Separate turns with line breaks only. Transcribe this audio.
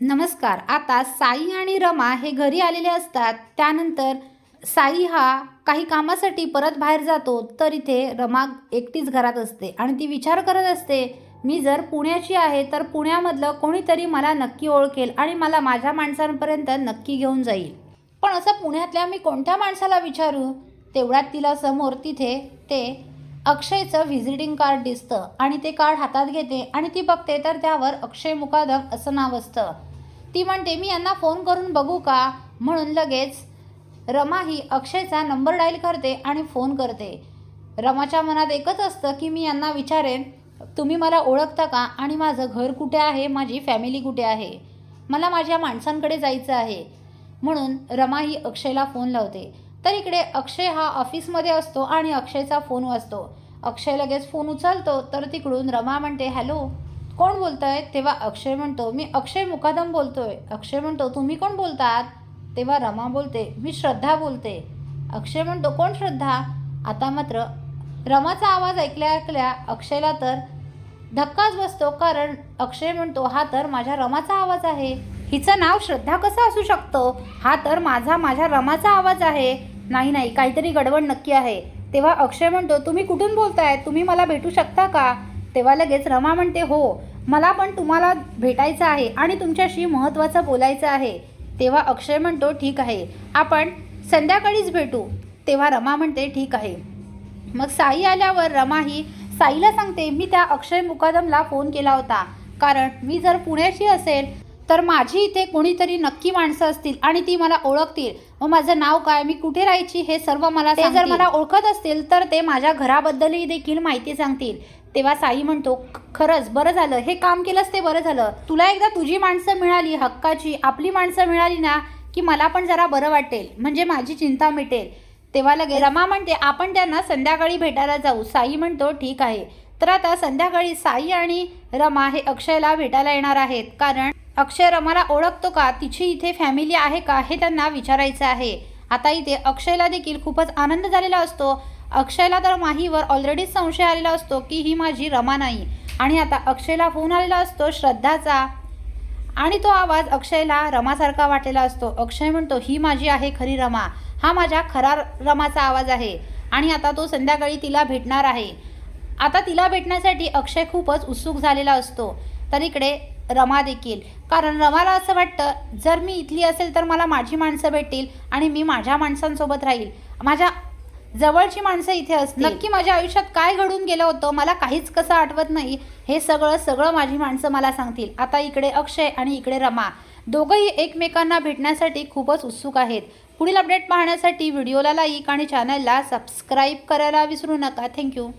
नमस्कार. आता साई आणि रमा हे घरी आलेले असतात. त्यानंतर साई हा काही कामासाठी परत बाहेर जातो तर इथे रमा एकटीच घरात असते आणि ती विचार करत असते मी जर पुण्याची आहे तर पुण्यामधलं कोणीतरी मला नक्की ओळखेल आणि मला माझ्या माणसांपर्यंत नक्की घेऊन जाईल. पण असं पुण्यातल्या मी कोणत्या माणसाला विचारू? तेवढ्यात तिला समोर तिथे ते अक्षयचं व्हिजिटिंग कार्ड दिसतं आणि ते कार्ड हातात घेते आणि ती बघते तर त्यावर अक्षय मुकादम असं नाव असतं. ती म्हणते मी यांना फोन करून बघू का? म्हणून लगेच रमा ही अक्षयचा नंबर डायल करते आणि फोन करते. रमाच्या मनात एकच असतं की मी यांना विचारेन तुम्ही मला ओळखता का? आणि माझं घर कुठे आहे? माझी फॅमिली कुठे आहे? मला माझ्या माणसांकडे जायचं आहे. म्हणून रमा ही अक्षयला फोन लावते. तर इकडे अक्षय हा ऑफिसमध्ये असतो आणि अक्षयचा फोन वाजतो. अक्षय लगेच फोन उचलतो. तर तिकडून रमा म्हणते हॅलो कोण बोलत आहे तेव्हा अक्षय म्हणतो मी अक्षय मुकादम बोलतोय. अक्षय म्हणतो तुम्ही कोण बोलतात? तेव्हा रमा बोलते मी श्रद्धा बोलते. अक्षय म्हणतो कोण श्रद्धा? आता मात्र रमाचा आवाज ऐकल्या ऐकल्या अक्षयला तर धक्काच बसतो कारण अक्षय म्हणतो हा तर माझ्या रमाचा आवाज आहे. हिचं नाव श्रद्धा कसं असू शकतं? हा तर माझा माझ्या रमाचा आवाज आहे. नाही नाही काहीतरी गडबड नक्की आहे. तेव्हा अक्षय म्हणतो तुम्ही कुठून बोलताय? तुम्ही मला भेटू शकता का? तेव्हा लगेच रमा म्हणते हो मला पण तुम्हाला भेटायचं आहे आणि तुमच्याशी महत्त्वाचं बोलायचं आहे. तेव्हा अक्षय म्हणतो ठीक आहे. आपण संध्याकाळीच भेटू. तेव्हा रमा म्हणते ठीक आहे. मग साई आल्यावर रमा ही साईला सांगते मी त्या अक्षय मुकादमला फोन केला होता. कारण मी जर पुण्याशी असेल तर माझी इथे कोणीतरी नक्की माणसं असतील आणि ती मला ओळखतील. व माझं नाव काय? मी कुठे राहायची? हे सर्व मला ते जर मला ओळखत असतील तर ते माझ्या घराबद्दलही देखील माहिती सांगतील. तेव्हा साई म्हणतो "ख- खरंच बरं झालं. हे काम केलंस ते बरं झालं. तुला एकदा तुझी माणसं मिळाली हक्काची आपली माणसं मिळाली ना की मला पण जरा बरं वाटेल. म्हणजे माझी चिंता मिटेल. तेव्हा लगेच रमा म्हणते आपण त्यांना संध्याकाळी भेटायला जाऊ. साई म्हणतो ठीक आहे. तर आता संध्याकाळी साई आणि रमा हे अक्षयला भेटायला येणार आहेत. कारण अक्षय रमाला ओळखतो का? तिची इथे फॅमिली आहे का? हे त्यांना विचारायचं आहे. आता इथे अक्षयला देखील खूपच आनंद झालेला असतो. अक्षयला तर माहीवर ऑलरेडीच संशय आलेला असतो की ही माझी रमा नाही. आणि आता अक्षयला फोन आलेला असतो श्रद्धाचा. आणि तो आवाज अक्षयला रमासारखा वाटलेला असतो. अक्षय म्हणतो ही माझी आहे खरी रमा. हा माझ्या खरा रमाचा आवाज आहे. आणि आता तो संध्याकाळी तिला भेटणार आहे. आता तिला भेटण्यासाठी अक्षय खूपच उत्सुक झालेला असतो. तर इकडे रमा देखील. कारण रमाला असं वाटतं जर मी इथली असेल तर मला माझी माणसं भेटतील आणि मी माझ्या माणसांसोबत राहील. माझ्या जवळची माणसं इथे असतील. नक्की माझ्या आयुष्यात काय घडून गेलं होतं मला काहीच कसं आठवत नाही हे सगळं सगळं माझी माणसं मला सांगतील. आता इकडे अक्षय आणि इकडे रमा. दोघंही एकमेकांना भेटण्यासाठी खूपच उत्सुक आहेत. पुढील अपडेट पाहण्यासाठी व्हिडिओला लाईक आणि चॅनलला सबस्क्राईब करायला विसरू नका. थँक्यू